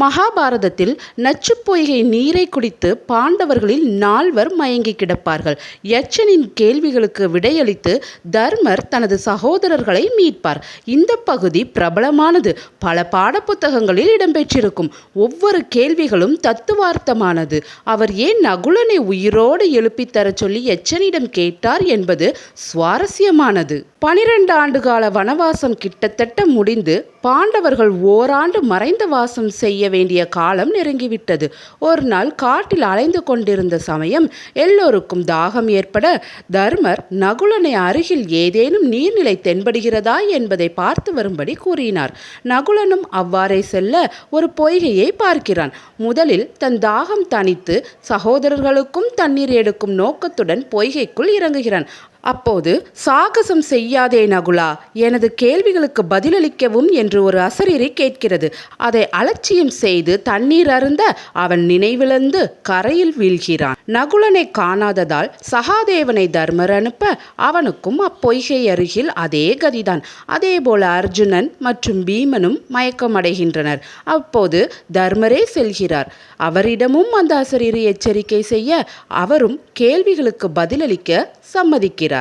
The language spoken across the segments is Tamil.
மகாபாரதத்தில் நச்சுப் பொய்கை நீரை குடித்து பாண்டவர்களில் நால்வர் மயங்கி கிடப்பார்கள். யட்சனின் கேள்விகளுக்கு விடையளித்து தர்மர் தனது சகோதரர்களை மீட்பார். இந்த பகுதி பிரபலமானது. பல பாடப்புத்தகங்களில் இடம்பெற்றிருக்கும். ஒவ்வொரு கேள்விகளும் தத்துவார்த்தமானது. அவர் ஏன் நகுலனை உயிரோடு எழுப்பித் தரச் சொல்லி யட்சனிடம் கேட்டார் என்பது சுவாரஸ்யமானது. பனிரெண்டு ஆண்டுகால வனவாசம் கிட்டத்தட்ட முடிந்து பாண்டவர்கள் ஓராண்டு மறைந்த வாசம் செய்ய வேண்டிய காலம் நெருங்கிவிட்டது. ஒரு நாள் காட்டில் அலைந்து கொண்டிருந்த சமயம் எல்லோருக்கும் தாகம் ஏற்பட தர்மர் நகுலனை அருகில் ஏதேனும் நீர்நிலை தென்படுகிறதா என்பதை பார்த்து வரும்படி கூறினார். நகுலனும் அவ்வாறே செல்ல ஒரு பொய்கையை பார்க்கிறான். முதலில் தன் தாகம் தனித்து சகோதரர்களுக்கும் தண்ணீர் எடுக்கும் நோக்கத்துடன் பொய்கைக்குள் இறங்குகிறான். அப்போது சாகசம் செய்யாதே நகுலா எனது கேள்விகளுக்கு பதிலளிக்கவும் என்று ஒரு அசரீரை கேட்கிறது. அதை அலட்சியம் செய்து தண்ணீர் அருந்த அவன் நினைவிழந்து கரையில் வீழ்கிறான். நகுலனை காணாததால் சகாதேவனை தர்மர் அனுப்ப அவனுக்கும் அப்பொய்கை அருகில் அதே கதிதான். அதேபோல அர்ஜுனன் மற்றும் பீமனும் மயக்கமடைகின்றனர். அப்போது தர்மரே செல்கிறார். அவரிடமும் அந்த அசரீரை எச்சரிக்கை செய்ய அவரும் கேள்விகளுக்கு பதிலளிக்க சம்மதிக்கிறார்.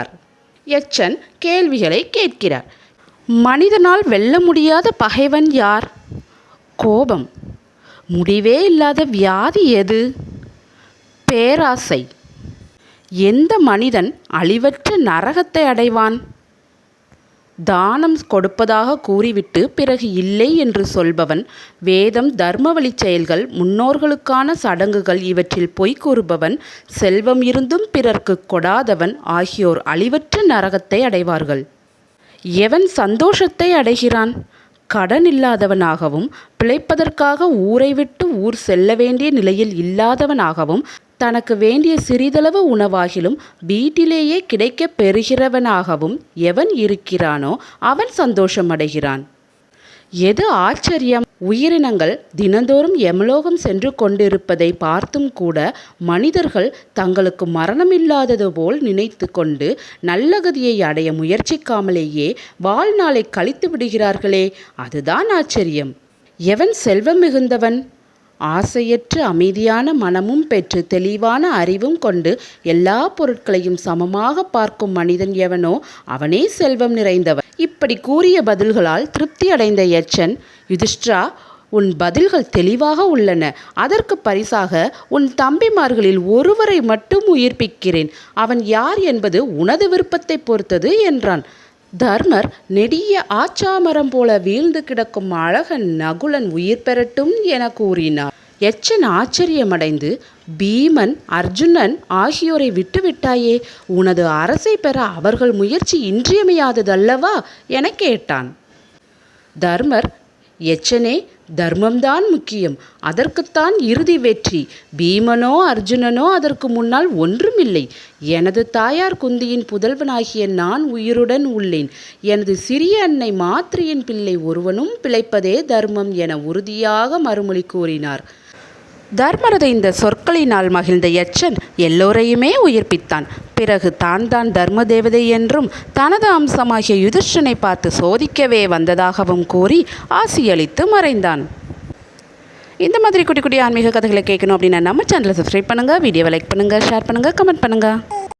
எச்சன் கேள்விகளை கேட்கிறார். மனிதனால் வெல்ல முடியாத பகைவன் யார்? கோபம். முடிவே இல்லாத வியாதி எது? பேராசை. எந்த மனிதன் அழிவற்ற நரகத்தை அடைவான்? தானம் கொடுப்பதாக கூறிவிட்டு பிறகு இல்லை என்று சொல்பவன் வேதம் தர்மவழி செயல்கள் முன்னோர்களுக்கான சடங்குகள் இவற்றில் பொய் கூறுபவன் செல்வம் இருந்தும் பிறர்க்கு கொடாதவன் ஆகியோர் அழிவற்ற நரகத்தை அடைவார்கள். எவன் சந்தோஷத்தை அடைகிறான்? கடன் இல்லாதவனாகவும் பிழைப்பதற்காக ஊரை விட்டு ஊர் செல்ல வேண்டிய நிலையில் இல்லாதவனாகவும் தனக்கு வேண்டிய சிறிதளவு உணவாகிலும் வீட்டிலேயே கிடைக்கப் பெறுகிறவனாகவும் எவன் இருக்கிறானோ அவன் சந்தோஷமடைகிறான். எது ஆச்சரியம்? உயிரினங்கள் தினந்தோறும் எமலோகம் சென்று கொண்டிருப்பதை பார்த்தும் கூட மனிதர்கள் தங்களுக்கு மரணமில்லாதது போல் நினைத்து கொண்டு நல்லகதியை அடைய முயற்சிக்காமலேயே வாழ்நாளை கழித்து விடுகிறார்களே. அதுதான் ஆச்சரியம். எவன் செல்வம் மிகுந்தவன்? ஆசையற்று அமைதியான மனமும் பெற்று தெளிவான அறிவும் கொண்டு எல்லா பொருட்களையும் சமமாக பார்க்கும் மனிதன் எவனோ அவனே செல்வம் நிறைந்தவன். இப்படி கூறிய பதில்களால் திருப்தி அடைந்த எச்சன் யுதிஷ்டிரா உன் பதில்கள் தெளிவாக உள்ளன. அதற்கு பரிசாக உன் தம்பிமார்களில் ஒருவரை மட்டும் உயிர்ப்பிக்கிறேன். அவன் யார் என்பது உனது விருப்பத்தை பொறுத்தது என்றான். தர்மர் நெடிய ஆச்சாமரம் போல வீழ்ந்து கிடக்கும் அழகன் நகுலன் உயிர் பெறட்டும் என கூறினார். எச்சன் ஆச்சரியமடைந்து பீமன் அர்ஜுனன் ஆகியோரை விட்டுவிட்டாயே உனது அரசை பெற அவர்கள் முயற்சி இன்றியமையாததல்லவா? என கேட்டான். தர்மர் எச்சனே தர்மம்தான் முக்கியம் அதற்குத்தான் இறுதி வெற்றி பீமனோ அர்ஜுனனோ அதற்கு முன்னால் ஒன்றுமில்லை. எனது தாயார் குந்தியின் புதல்வனாகிய நான் உயிருடன் உள்ளேன். எனது சிறிய அன்னை மாத்திரையின் பிள்ளை ஒருவனும் பிழைப்பதே தர்மம் என உறுதியாக மறுமொழி கூறினார். தர்மரது இந்த சொற்களினால் மகிழ்ந்த யட்சன் எல்லோரையுமே உயிர்ப்பித்தான். பிறகு தான் தான் தர்ம தேவதை என்றும் தனது அம்சமாகிய யுதிஷ்டனை பார்த்து சோதிக்கவே வந்ததாகவும் கூறி ஆசியளித்து மறைந்தான். இந்த மாதிரி குட்டி குட்டி ஆன்மீக கதைகளை கேட்கணும் அப்படின்னா நம்ம சேனலை சப்ஸ்கிரைப் பண்ணுங்கள் வீடியோவை லைக் பண்ணுங்கள் ஷேர் பண்ணுங்கள் கமெண்ட் பண்ணுங்கள்